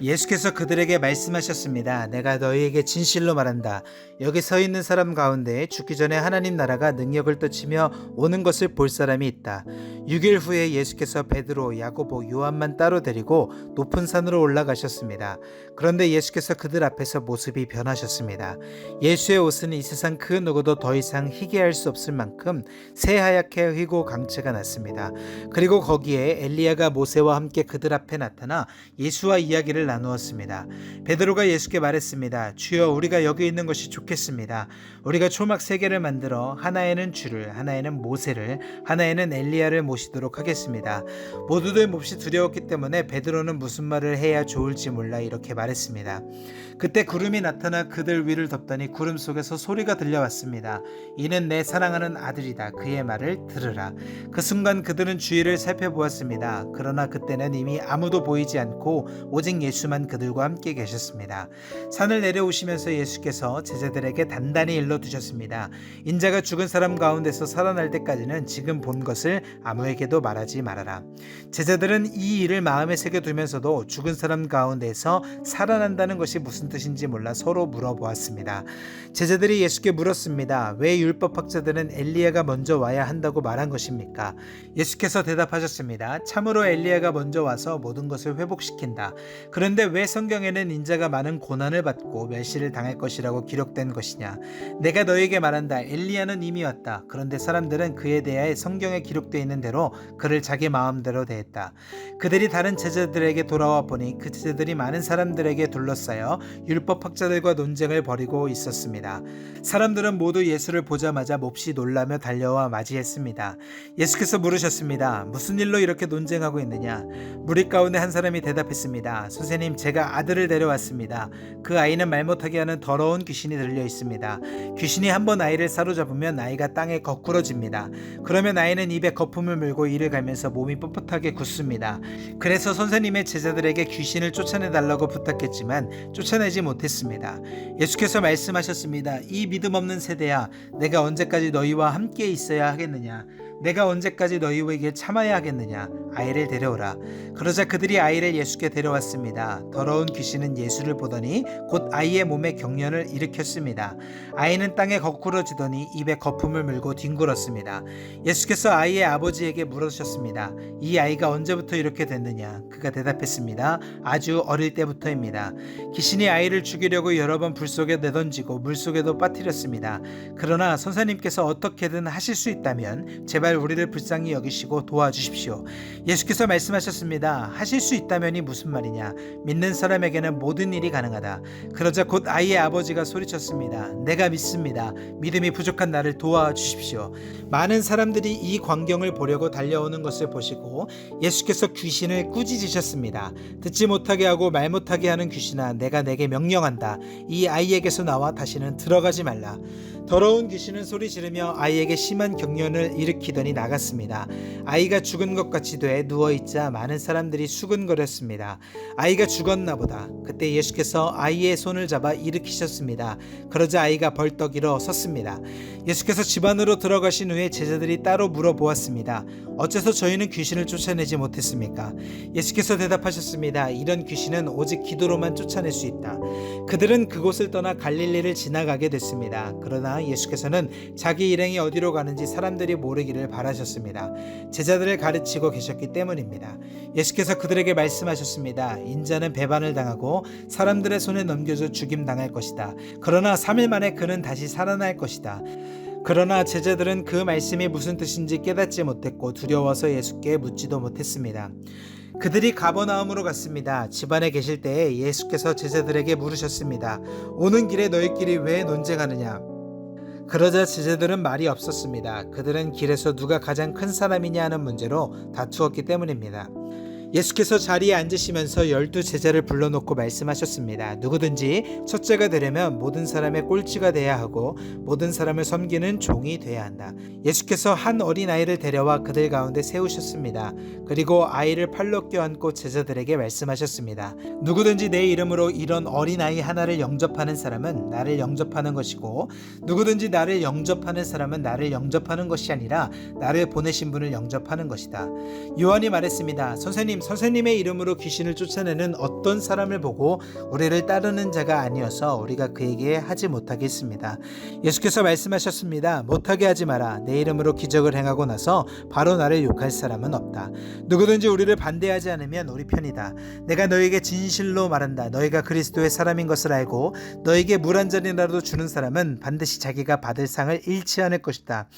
예수께서 그들에게 말씀하셨습니다. 내가 너희에게 진실로 말한다. 여기 서 있는 사람 가운데 죽기 전에 하나님 나라가 능력을 떨치며 오는 것을 볼 사람이 있다. 6일 후에 예수께서 베드로, 야고보, 요한만 따로 데리고 높은 산으로 올라가셨습니다. 그런데 예수께서 그들 앞에서 모습이 변하셨습니다. 예수의 옷은 이 세상 그 누구도 더 이상 희게 할 수 없을 만큼 새하얗게 휘고 강체가 났습니다. 그리고 거기에 엘리야가 모세와 함께 그들 앞에 나타나 예수와 이야기를 나누었습니다. 베드로가 예수께 말했습니다. 주여 우리가 여기 있는 것이 좋겠습니다. 우리가 초막 세 개를 만들어 하나에는 주를, 하나에는 모세를, 하나에는 엘리야를 모시도록 하겠습니다. 모두들 몹시 두려웠기 때문에 베드로는 무슨 말을 해야 좋을지 몰라 이렇게 말했습니다. 그때 구름이 나타나 그들 위를 덮더니 구름 속에서 소리가 들려왔습니다. 이는 내 사랑하는 아들이다. 그의 말을 들으라. 그 순간 그들은 주위를 살펴보았습니다. 그러나 그때는 이미 아무도 보이지 않고 오직 예수만 그들과 함께 계셨습니다. 산을 내려오시면서 예수께서 제자들에게 단단히 일러 두셨습니다. 인자가 죽은 사람 가운데서 살아날 때까지는 지금 본 것을 아무 에게도 말하지 말아라. 제자들은 이 일을 마음에 새겨두면서도 죽은 사람 가운데서 살아난다는 것이 무슨 뜻인지 몰라 서로 물어보았습니다. 제자들이 예수께 물었습니다. 왜 율법학자들은 엘리야가 먼저 와야 한다고 말한 것입니까? 예수께서 대답하셨습니다. 참으로 엘리야가 먼저 와서 모든 것을 회복시킨다. 그런데 왜 성경에는 인자가 많은 고난을 받고 멸시를 당할 것이라고 기록된 것이냐? 내가 너에게 말한다. 엘리야는 이미 왔다. 그런데 사람들은 그에 대하여 성경에 기록되어 있는 대로 그를 자기 마음대로 대했다. 그들이 다른 제자들에게 돌아와 보니 그 제자들이 많은 사람들에게 둘러싸여 율법 학자들과 논쟁을 벌이고 있었습니다. 사람들은 모두 예수를 보자마자 몹시 놀라며 달려와 맞이했습니다. 예수께서 물으셨습니다. 무슨 일로 이렇게 논쟁하고 있느냐? 무리 가운데 한 사람이 대답했습니다. 선생님, 제가 아들을 데려왔습니다. 그 아이는 말 못하게 하는 더러운 귀신이 들려 있습니다. 귀신이 한번 아이를 사로잡으면 아이가 땅에 거꾸러집니다. 그러면 아이는 입에 거품을 물고 이를 갈면서 몸이 뻣뻣하게 굳습니다. 그래서 선생님의 제자들에게 귀신을 쫓아내 달라고 부탁했지만 쫓아내지 못했습니다. 예수께서 말씀하셨습니다. 이 믿음 없는 세대야, 내가 언제까지 너희와 함께 있어야 하겠느냐? 내가 언제까지 너희에게 참아야 하겠느냐? 아이를 데려오라. 그러자 그들이 아이를 예수께 데려왔습니다. 더러운 귀신은 예수를 보더니 곧 아이의 몸에 경련을 일으켰습니다. 아이는 땅에 거꾸러지더니 입에 거품을 물고 뒹굴었습니다. 예수께서 아이의 아버지에게 물으셨습니다. 이 아이가 언제부터 이렇게 됐느냐? 그가 대답했습니다. 아주 어릴 때부터입니다. 귀신이 아이를 죽이려고 여러 번 불 속에 내던지고 물 속에도 빠뜨렸습니다. 그러나 선생님께서 어떻게든 하실 수 있다면 제발 우리를 불쌍히 여기시고 도와주십시오. 예수께서 말씀하셨습니다. 하실 수 있다면이 무슨 말이냐? 믿는 사람에게는 모든 일이 가능하다. 그러자 곧 아이의 아버지가 소리쳤습니다. 내가 믿습니다. 믿음이 부족한 나를 도와주십시오. 많은 사람들이 이 광경을 보려고 달려오는 것을 보시고 예수께서 귀신을 꾸짖으셨습니다. 듣지 못하게 하고 말 못하게 하는 귀신아, 내가 내게 명령한다. 이 아이에게서 나와 다시는 들어가지 말라. 더러운 귀신은 소리 지르며 아이에게 심한 경련을 일으키더니 나갔습니다. 아이가 죽은 것 같이 돼 누워 있자 많은 사람들이 수근거렸습니다. 아이가 죽었나 보다. 그때 예수께서 아이의 손을 잡아 일으키셨습니다. 그러자 아이가 벌떡 일어 섰습니다. 예수께서 집 안으로 들어가신 후에 제자들이 따로 물어보았습니다. 어째서 저희는 귀신을 쫓아내지 못했습니까? 예수께서 대답하셨습니다. 이런 귀신은 오직 기도로만 쫓아낼 수 있다. 그들은 그곳을 떠나 갈릴리를 지나가게 됐습니다. 그러나 예수께서는 자기 일행이 어디로 가는지 사람들이 모르기를 바라셨습니다. 제자들을 가르치고 계셨기 때문입니다. 예수께서 그들에게 말씀하셨습니다. 인자는 배반을 당하고 사람들의 손에 넘겨져 죽임 당할 것이다. 그러나 3일 만에 그는 다시 살아날 것이다. 그러나 제자들은 그 말씀이 무슨 뜻인지 깨닫지 못했고 두려워서 예수께 묻지도 못했습니다. 그들이 가버나움으로 갔습니다. 집안에 계실 때에 예수께서 제자들에게 물으셨습니다. 오는 길에 너희끼리 왜 논쟁하느냐? 그러자 제자들은 말이 없었습니다. 그들은 길에서 누가 가장 큰 사람이냐 하는 문제로 다투었기 때문입니다. 예수께서 자리에 앉으시면서 열두 제자를 불러놓고 말씀하셨습니다. 누구든지 첫째가 되려면 모든 사람의 꼴찌가 돼야 하고 모든 사람을 섬기는 종이 돼야 한다. 예수께서 한 어린아이를 데려와 그들 가운데 세우셨습니다. 그리고 아이를 팔로 껴안고 제자들에게 말씀하셨습니다. 누구든지 내 이름으로 이런 어린아이 하나를 영접하는 사람은 나를 영접하는 것이고 누구든지 나를 영접하는 사람은 나를 영접하는 것이 아니라 나를 보내신 분을 영접하는 것이다. 요한이 말했습니다. 선생님 선생님, 선생님의 이름으로 귀신을 쫓아내는 어떤 사람을 보고 우리를 따르는 자가 아니어서 우리가 그에게 하지 못하겠습니다. 예수께서 말씀하셨습니다. 못하게 하지 마라. 내 이름으로 기적을 행하고 나서 바로 나를 욕할 사람은 없다. 누구든지 우리를 반대하지 않으면 우리 편이다. 내가 너에게 진실로 말한다. 너희가 그리스도의 사람인 것을 알고 너에게 물 한 잔이라도 주는 사람은 반드시 자기가 받을 상을 잃지 않을 것이다.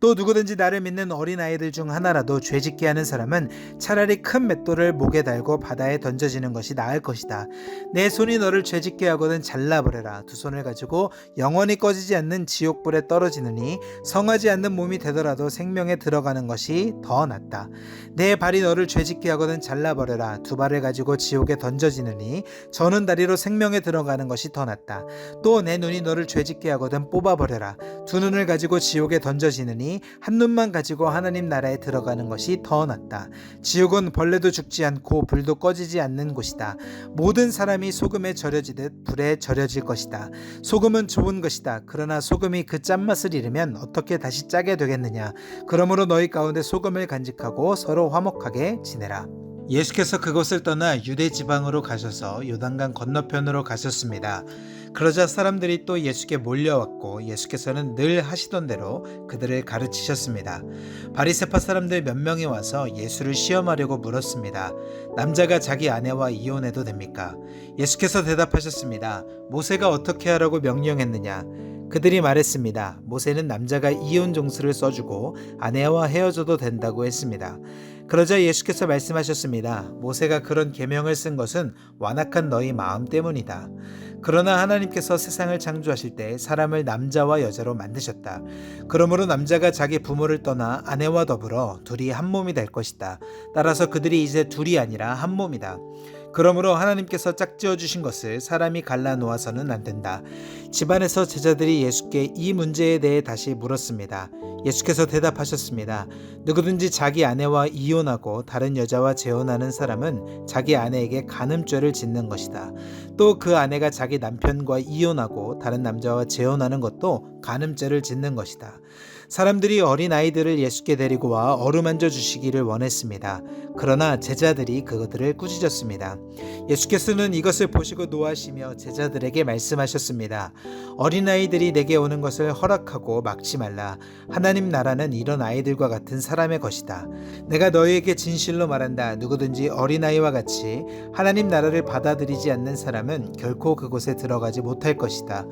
또 누구든지 나를 믿는 어린아이들 중 하나라도 죄짓게 하는 사람은 차라리 큰 맷돌을 목에 달고 바다에 던져지는 것이 나을 것이다. 내 손이 너를 죄짓게 하거든 잘라버려라. 두 손을 가지고 영원히 꺼지지 않는 지옥불에 떨어지느니 성하지 않는 몸이 되더라도 생명에 들어가는 것이 더 낫다. 내 발이 너를 죄짓게 하거든 잘라버려라. 두 발을 가지고 지옥에 던져지느니 저는 다리로 생명에 들어가는 것이 더 낫다. 또 내 눈이 너를 죄짓게 하거든 뽑아버려라. 두 눈을 가지고 지옥에 던져지느니 한 눈만 가지고 하나님 나라에 들어가는 것이 더 낫다. 지옥은 벌레도 죽지 않고 불도 꺼지지 않는 곳이다. 모든 사람이 소금에 절여지듯 불에 절여질 것이다. 소금은 좋은 것이다. 그러나 소금이 그 짠맛을 잃으면 어떻게 다시 짜게 되겠느냐. 그러므로 너희 가운데 소금을 간직하고 서로 화목하게 지내라. 예수께서 그곳을 떠나 유대 지방으로 가셔서 요단강 건너편으로 가셨습니다. 그러자 사람들이 또 예수께 몰려왔고 예수께서는 늘 하시던 대로 그들을 가르치셨습니다. 바리세파 사람들 몇 명이 와서 예수를 시험하려고 물었습니다. 남자가 자기 아내와 이혼해도 됩니까? 예수께서 대답하셨습니다. 모세가 어떻게 하라고 명령했느냐? 그들이 말했습니다. 모세는 남자가 이혼 종수를 써주고 아내와 헤어져도 된다고 했습니다. 그러자 예수께서 말씀하셨습니다. 모세가 그런 계명을 쓴 것은 완악한 너희 마음 때문이다. 그러나 하나님께서 세상을 창조하실 때 사람을 남자와 여자로 만드셨다. 그러므로 남자가 자기 부모를 떠나 아내와 더불어 둘이 한 몸이 될 것이다. 따라서 그들이 이제 둘이 아니라 한 몸이다. 그러므로 하나님께서 짝지어 주신 것을 사람이 갈라 놓아서는 안 된다. 집안에서 제자들이 예수께 이 문제에 대해 다시 물었습니다. 예수께서 대답하셨습니다. 누구든지 자기 아내와 이혼하고 다른 여자와 재혼하는 사람은 자기 아내에게 간음죄를 짓는 것이다. 또 그 아내가 자기 남편과 이혼하고 다른 남자와 재혼하는 것도 간음죄를 짓는 것이다. 사람들이 어린 아이들을 예수께 데리고 와 어루만져 주시기를 원했습니다. 그러나 제자들이 그것들을 꾸짖었습니다. 예수께서는 이것을 보시고 노하시며 제자들에게 말씀하셨습니다. 어린 아이들이 내게 오는 것을 허락하고 막지 말라. 하나님 나라는 이런 아이들과 같은 사람의 것이다. 내가 너희에게 진실로 말한다. 누구든지 어린 아이와 같이 하나님 나라를 받아들이지 않는 사람은 결코 그곳에 들어가지 못할 것이다.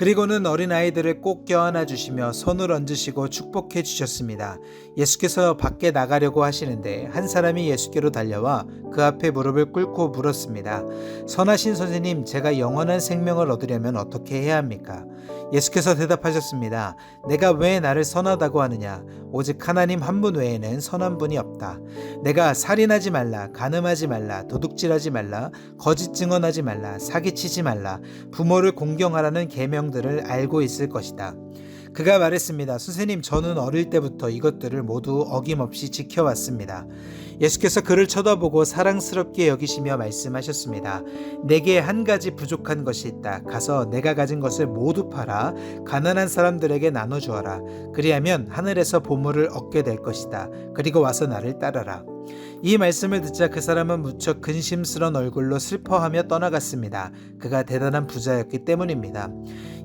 그리고는 어린 아이들을 꼭 껴안아 주시며 손을 얹으시고 축복해 주셨습니다. 예수께서 밖에 나가려고 하시는데 한 사람이 예수께로 달려와 그 앞에 무릎을 꿇고 물었습니다. 선하신 선생님, 제가 영원한 생명을 얻으려면 어떻게 해야 합니까? 예수께서 대답하셨습니다. 내가 왜 나를 선하다고 하느냐? 오직 하나님 한 분 외에는 선한 분이 없다. 내가 살인하지 말라, 간음하지 말라, 도둑질하지 말라, 거짓 증언하지 말라, 사기치지 말라, 부모를 공경하라는 계명 들을 알고 있을 것이다. 그가 말했습니다. 선생님, 저는 어릴 때부터 이것들을 모두 어김없이 지켜왔습니다. 예수께서 그를 쳐다보고 사랑스럽게 여기시며 말씀하셨습니다. 내게 한 가지 부족한 것이 있다. 가서 내가 가진 것을 모두 팔아 가난한 사람들에게 나눠 주어라. 그리하면 하늘에서 보물을 얻게 될 것이다. 그리고 와서 나를 따르라. 이 말씀을 듣자 그 사람은 무척 근심스런 얼굴로 슬퍼하며 떠나갔습니다. 그가 대단한 부자였기 때문입니다.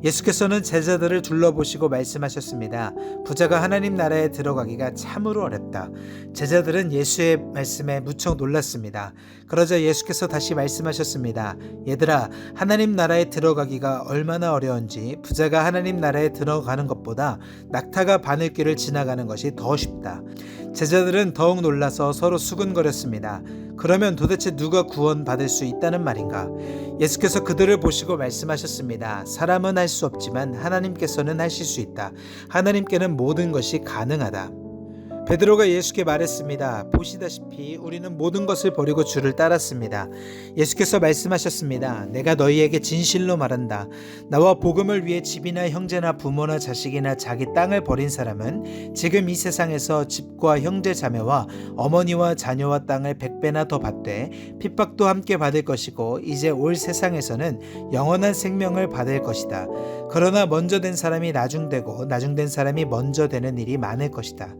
예수께서는 제자들을 둘러보시고 말씀하셨습니다. 부자가 하나님 나라에 들어가기가 참으로 어렵다. 제자들은 예수의 말씀에 무척 놀랐습니다. 그러자 예수께서 다시 말씀하셨습니다. 얘들아, 하나님 나라에 들어가기가 얼마나 어려운지 부자가 하나님 나라에 들어가는 것보다 낙타가 바늘길을 지나가는 것이 더 쉽다. 제자들은 더욱 놀라서 서로 수근거렸습니다. 그러면 도대체 누가 구원받을 수 있다는 말인가? 예수께서 그들을 보시고 말씀하셨습니다. 사람은 할 수 없지만 하나님께서는 하실 수 있다. 하나님께는 모든 것이 가능하다. 베드로가 예수께 말했습니다. 보시다시피 우리는 모든 것을 버리고 주를 따랐습니다. 예수께서 말씀하셨습니다. 내가 너희에게 진실로 말한다. 나와 복음을 위해 집이나 형제나 부모나 자식이나 자기 땅을 버린 사람은 지금 이 세상에서 집과 형제 자매와 어머니와 자녀와 땅을 백배나 더 받되 핍박도 함께 받을 것이고 이제 올 세상에서는 영원한 생명을 받을 것이다. 그러나 먼저 된 사람이 나중되고 나중된 사람이 먼저 되는 일이 많을 것이다.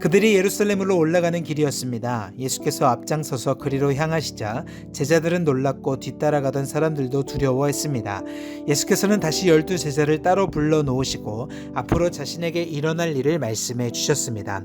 그 들이 예루살렘으로 올라가는 길이었습니다. 예수께서 앞장서서 그리로 향하시자 제자들은 놀랐고 뒤따라가던 사람들도 두려워했습니다. 예수께서는 다시 열두 제자를 따로 불러 놓으시고 앞으로 자신에게 일어날 일을 말씀해 주셨습니다.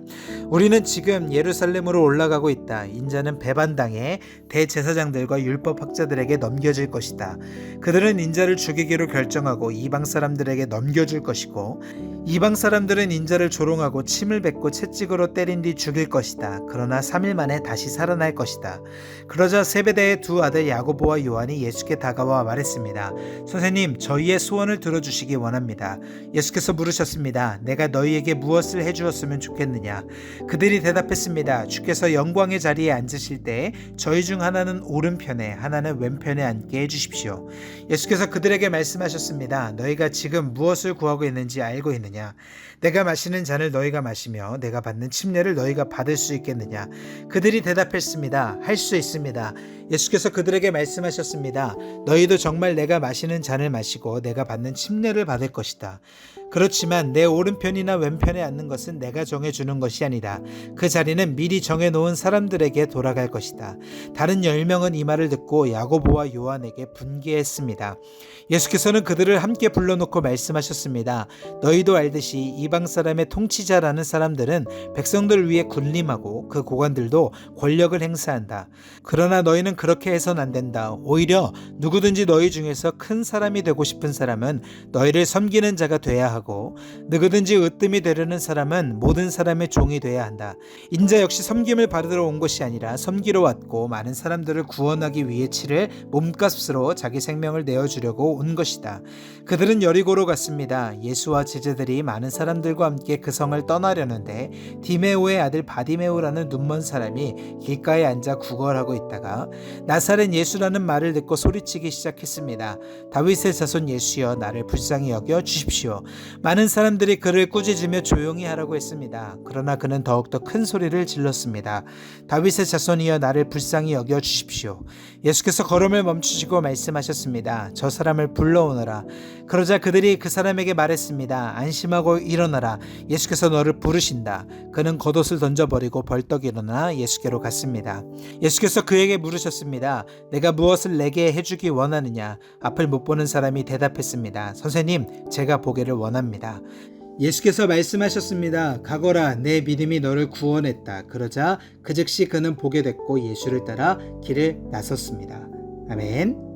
우리는 지금 예루살렘으로 올라가고 있다. 인자는 배반당해 대제사장들과 율법 학자들에게 넘겨질 것이다. 그들은 인자를 죽이기로 결정하고 이방 사람들에게 넘겨줄 것이고 이방 사람들은 인자를 조롱하고 침을 뱉고 채찍으로 때린 뒤 죽일 것이다. 그러나 3일 만에 다시 살아날 것이다. 그러자 세베대의 두 아들 야고보와 요한이 예수께 다가와 말했습니다. 선생님, 저희의 소원을 들어주시기 원합니다. 예수께서 물으셨습니다. 내가 너희에게 무엇을 해주었으면 좋겠느냐? 그들이 대답했습니다. 주께서 영광의 자리에 앉으실 때 저희 중 하나는 오른편에 하나는 왼편에 앉게 해주십시오. 예수께서 그들에게 말씀하셨습니다. 너희가 지금 무엇을 구하고 있는지 알고 있느냐? 내가 마시는 잔을 너희가 마시며 내가 받는 침례를 너희가 받을 수 있겠느냐? 그들이 대답했습니다. 할 수 있습니다. 예수께서 그들에게 말씀하셨습니다. 너희도 정말 내가 마시는 잔을 마시고 내가 받는 침례를 받을 것이다. 그렇지만 내 오른편이나 왼편에 앉는 것은 내가 정해주는 것이 아니라 그 자리는 미리 정해놓은 사람들에게 돌아갈 것이다. 다른 열 명은 이 말을 듣고 야고보와 요한에게 분개했습니다. 예수께서는 그들을 함께 불러놓고 말씀하셨습니다. 너희도 알듯이 이방 사람의 통치자라는 사람들은 백성 들을 위해 군림하고 그 고관들도 권력을 행사한다. 그러나 너희는 그렇게 해선 안 된다. 오히려 누구든지 너희 중에서 큰 사람이 되고 싶은 사람은 너희를 섬기는 자가 돼야 하고 누구든지 으뜸이 되려는 사람은 모든 사람의 종이 돼야 한다. 인자 역시 섬김을 받으러 온 것이 아니라 섬기러 왔고 많은 사람들을 구원하기 위해 치를 몸값으로 자기 생명을 내어주려고 온 것이다. 그들은 여리고로 갔습니다. 예수와 제자들이 많은 사람들과 함께 그 성을 떠나려는데 디메 오의 아들 바디메오라는 눈먼 사람이 길가에 앉아 구걸하고 있다가 나사렛 예수라는 말을 듣고 소리치기 시작했습니다. 다윗의 자손 예수여 나를 불쌍히 여겨 주십시오. 많은 사람들이 그를 꾸짖으며 조용히 하라고 했습니다. 그러나 그는 더욱더 큰 소리를 질렀습니다. 다윗의 자손이여 나를 불쌍히 여겨 주십시오. 예수께서 걸음을 멈추시고 말씀하셨습니다. 저 사람을 불러오너라. 그러자 그들이 그 사람에게 말했습니다. 안심하고 일어나라. 예수께서 너를 부르신다. 그는 겉옷을 던져버리고 벌떡 일어나 예수께로 갔습니다. 예수께서 그에게 물으셨습니다. 내가 무엇을 내게 해주기 원하느냐? 앞을 못 보는 사람이 대답했습니다. 선생님, 제가 보기를 원합니다. 예수께서 말씀하셨습니다. 가거라, 내 믿음이 너를 구원했다. 그러자 그 즉시 그는 보게 됐고 예수를 따라 길을 나섰습니다. 아멘.